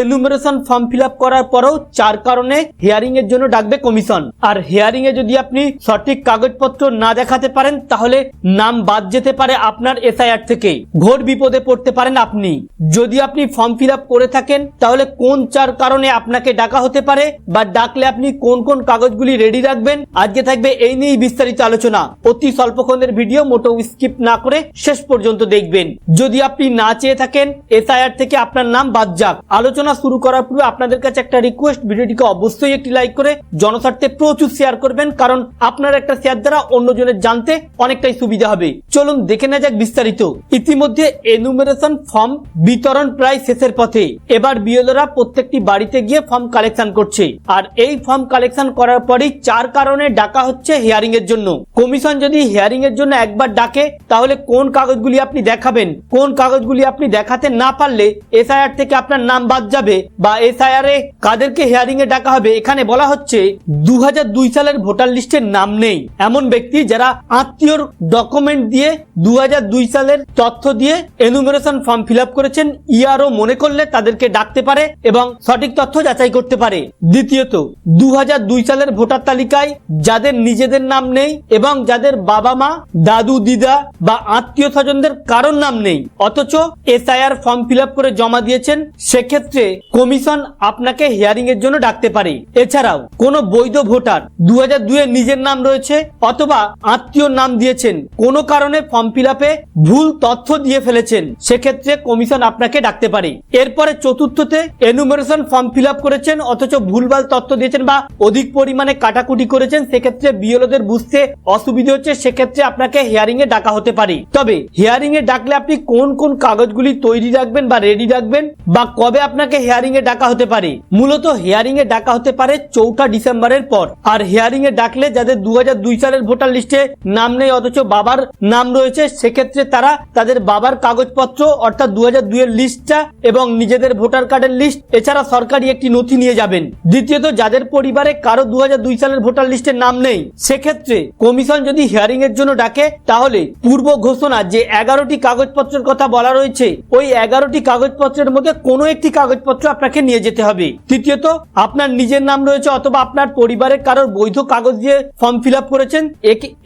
Enumeration form fill up করার পরেও চার কারণে হিয়ারিং এর জন্য ডাকবে কমিশন আর হিয়ারিং এ যদি আপনি সঠিক কাগজপত্র না দেখাতে পারেন, তাহলে নাম বাদ যেতে পারে আপনার এসআইআর থেকে। ঘোর বিপদে পড়তে পারেন আপনি। যদি আপনি ফর্ম ফিল আপ করে থাকেন, তাহলে কোন চার কারণে আপনাকে ডাকা হতে পারে বা ডাকলে আপনি কোন কোন কাগজগুলি রেডি রাখবেন? আজকে থাকবে এই নিয়েই বিস্তারিত আলোচনা। অতি স্বল্পক্ষণের ভিডিও মোটো স্কিপ না করে শেষ পর্যন্ত দেখবেন। যদি আপনি না চেয়ে থাকেন এসআইআর থেকে আপনার নাম বাদ যাক। আলোচনা শুরু করার পূর্বে আপনাদের কাছে একটা রিকোয়েস্ট ভিডিওটিকে অবশ্যই একটি লাইক করে জনস্বার্থে প্রচুর শেয়ার করবেন, কারণ আপনার একটা শেয়ার দ্বারা অন্যজনের জানতে অনেকটাই সুবিধা হবে। চলুন দেখে নেওয়া যাক বিস্তারিত। ইতিমধ্যে এনুমেরেশন ফর্ম বিতরণ প্রায় শেষের পথে। এবার বিএলওরা প্রত্যেকটি বাড়িতে গিয়ে ফর্ম কালেকশন করছে। আর এই ফর্ম কালেকশন করার পরেই চার কারণে ডাকা হচ্ছে হিয়ারিং এর জন্য। কমিশন যদি হিয়ারিং এর জন্য একবার ডাকে, তাহলে কোন কাগজগুলি আপনি দেখাবেন? কোন কাগজগুলি আপনি দেখাতে না পারলে এসআইআর থেকে আপনার নাম বাদ যাবে বা এসআইআর কাদেরকে হিয়ারিং এ ডাকা হবে, এখানে বলা হচ্ছে দু হাজার দুই সালের ভোটার লিস্টের নাম নেই। এমন ব্যক্তি যারা আত্মীয়র ডকুমেন্ট দিয়ে দু হাজার দুই সালের তথ্য দিয়ে এনুমেরেশন ফর্ম ফিল করেছেন ইআরও মনে করলে তাদেরকে ডাকতে পারে এবং সঠিক তথ্য যাচাই করতে পারে। দ্বিতীয়ত দু হাজার দুই সালের ভোটার তালিকায় যাদের নিজেদের নাম নেই এবং যাদের বাবা মা দাদু, দিদা বা আত্মীয় স্বজনদের কারোর নাম নেই, অথচ এসআইআর ফর্ম ফিল করে জমা দিয়েছেন, সেক্ষেত্রে কমিশন আপনাকে হিয়ারিং এর জন্য ডাকতে পারে। এছাড়াও কোনো বৈধ ভোটার দু হাজার এর নিজের নাম রয়েছে অথবা আত্মীয় নাম দিয়েছেন, কোনো কারণে ফর্ম ফিল ভুল তথ্য দিয়ে ফেলেছেন, সেক্ষেত্রে কমিশন আপনাকে ডাকতে পারে। এরপরে চতুর্থতে এনুমারেশন ফর্ম ফিল করেছেন অথচ ভুলভাল তথ্য দিয়েছেন বা অধিক পরিমাণে কাটাকুটি করেছেন, সেক্ষেত্রে বিএলওদের বুঝতে অসুবিধা হচ্ছে, সেক্ষেত্রে আপনাকে হিয়ারিং এ ডাকা হতে পারে। তবে হিয়ারিং এ ডাকলে আপনি কোন কোন কাগজগুলি তৈরি রাখবেন বা রেডি রাখবেন বা কবে আপনাকে হিয়ারিং এ ডাকা হতে পারে। মূলত হিয়ারিং এ ডাকা হতে পারে চৌঠা ডিসেম্বরের পর। আর হিয়ারিং এ ডাকলে যাদের দু সালের ভোটার লিস্টে নাম নেই, অথচ বাবার নাম রয়েছে, সেক্ষেত্রে তারা তাদের বাবার কাগজপত্র, অর্থাৎ দু হাজার এর লিস্টটা এবং নিজেদের ভোটার কার্ডের লিস্ট, এছাড়া সরকারি একটি নথি নিয়ে যাবেন। দ্বিতীয়ত, যাদের পরিবারে কারও দু হাজার দুই সালের ভোটার লিস্টে নাম নেই, সেক্ষেত্রে কমিশন যদি হিয়ারিং এর জন্য ডাকে, তাহলে পূর্ব ঘোষণা যে এগারোটি কাগজপত্রের কথা বলা রয়েছে, ওই এগারোটি কাগজপত্রের মধ্যে কোনো একটি কাগজপত্র আপনাকে নিয়ে যেতে হবে। তৃতীয়ত, আপনার নিজের নাম রয়েছে অথবা আপনার পরিবারের কারোর বৈধ কাগজ দিয়ে ফর্ম ফিল আপ করেছেন।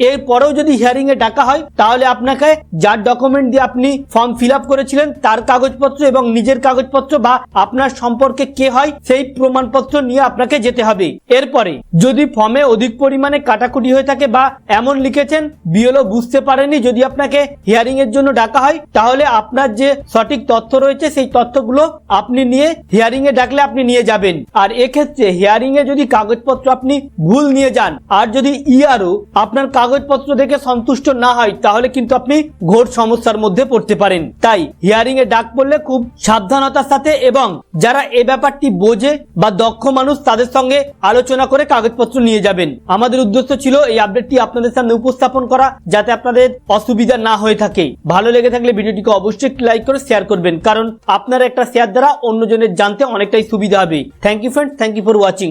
এরপরেও যদি হিয়ারিং এ ডাকা হয়, তাহলে আপনাকে যার ডকুমেন্ট দিয়ে আপনি ফর্ম ফিল আপ করেছিলেন, তার কাগজপত্র এবং নিজের কাগজপত্র বা আপনার সম্পর্কে কে হয়, সেই প্রমাণপত্র নিয়ে আপনাকে যেতে হবে। এরপরে, যদি ফর্মে অধিক পরিমাণে কাটাকুটি হয়ে থাকে বা এমন লিখেছেন, বিএলও বুঝতে পারেনি যদি আপনাকে হিয়ারিং এর জন্য ডাকা হয়, তাহলে আপনার যে সঠিক তথ্য রয়েছে, সেই তথ্যগুলো আপনি নিয়ে হিয়ারিং এ ডাকলে আপনি নিয়ে যাবেন। আর এক্ষেত্রে হিয়ারিং এ যদি কাগজপত্র আপনি ভুল নিয়ে যান, আর যদি ইআরও আপনার কাগজপত্র দেখে সন্তুষ্ট না হয়, তাহলে কিন্তু আপনি ঘোর সমস্যার মধ্যে পড়তে পারেন। তাই হিয়ারিং এ ডাক পড়লে খুব সাবধানতার সাথে এবং যারা এ ব্যাপারটি বোঝে বা দক্ষ মানুষ, তাদের সঙ্গে আলোচনা করে কাগজপত্র নিয়ে যাবেন। আমাদের উদ্দেশ্য ছিল এই আপডেটটি আপনাদের সামনে উপস্থাপন করা, যাতে আপনাদের অসুবিধা না হয়ে থাকে। ভালো লেগে থাকলে ভিডিওটিকে অবশ্যই লাইক করে শেয়ার করবেন, কারণ আপনার একটা শেয়ার দ্বারা অন্যজনের জানতে অনেকটাই সুবিধা হবে। Thank you friend thank you for watching